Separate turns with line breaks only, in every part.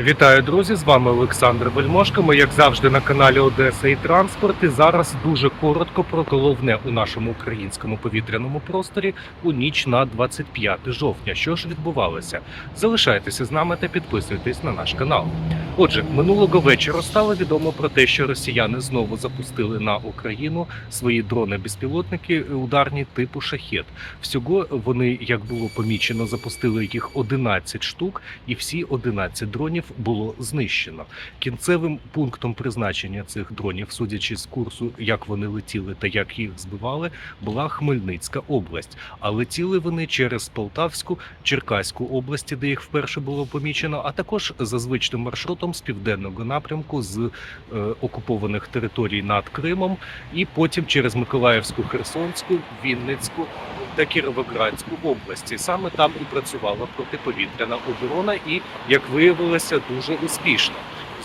Вітаю, друзі! З вами Олександр Вельмошко. Ми, як завжди, на каналі Одеса і Транспорт. І зараз дуже коротко про головне у нашому українському повітряному просторі у ніч на 25 жовтня. Що ж відбувалося? Залишайтеся з нами та підписуйтесь на наш канал. Отже, минулого вечора стало відомо про те, що росіяни знову запустили на Україну свої дрони-безпілотники ударні типу шахет. Всього вони, як було помічено, запустили їх 11 штук, і всі 11 дронів було знищено. Кінцевим пунктом призначення цих дронів, судячи з курсу, як вони летіли та як їх збивали, була Хмельницька область. А летіли вони через Полтавську, Черкаську області, де їх вперше було помічено, а також за звичним маршрутом з південного напрямку з е, окупованих територій над Кримом, і потім через Миколаївську, Херсонську, Вінницьку та Кіровоградську області. Саме там і працювала протиповітряна оборона, і як виявилося, дуже успішно.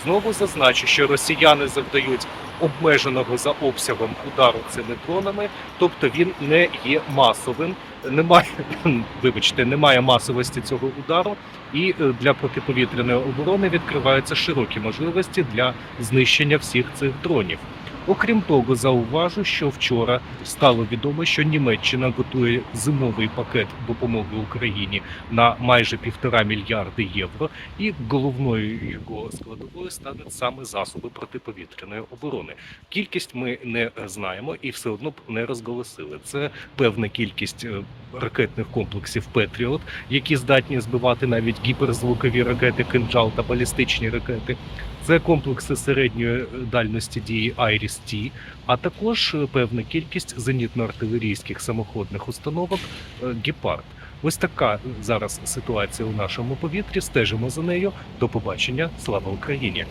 Знову зазначу, що росіяни завдають обмеженого за обсягом удару цими дронами, тобто він не є масовим. Немає, вибачте, немає масовості цього удару, і е, для протиповітряної оборони відкриваються широкі можливості для знищення всіх цих дронів. Окрім того, зауважу, що вчора стало відомо, що Німеччина готує зимовий пакет допомоги Україні на майже півтора мільярди євро, і головною його складовою стануть саме засоби протиповітряної оборони. Кількість ми не знаємо і все одно не розголосили. Це певна кількість е, ракетних комплексів Петріот, які здатні збивати навіть гіперзвукові ракети «Кинджал» та балістичні ракети. Це комплекси середньої дальності дії Айріс-Т, а також е, певна кількість зенітно-артилерійських самоходних установок е, Гепард. Ось така зараз ситуація у нашому повітрі. Стежимо за нею. До побачення. Слава Україні!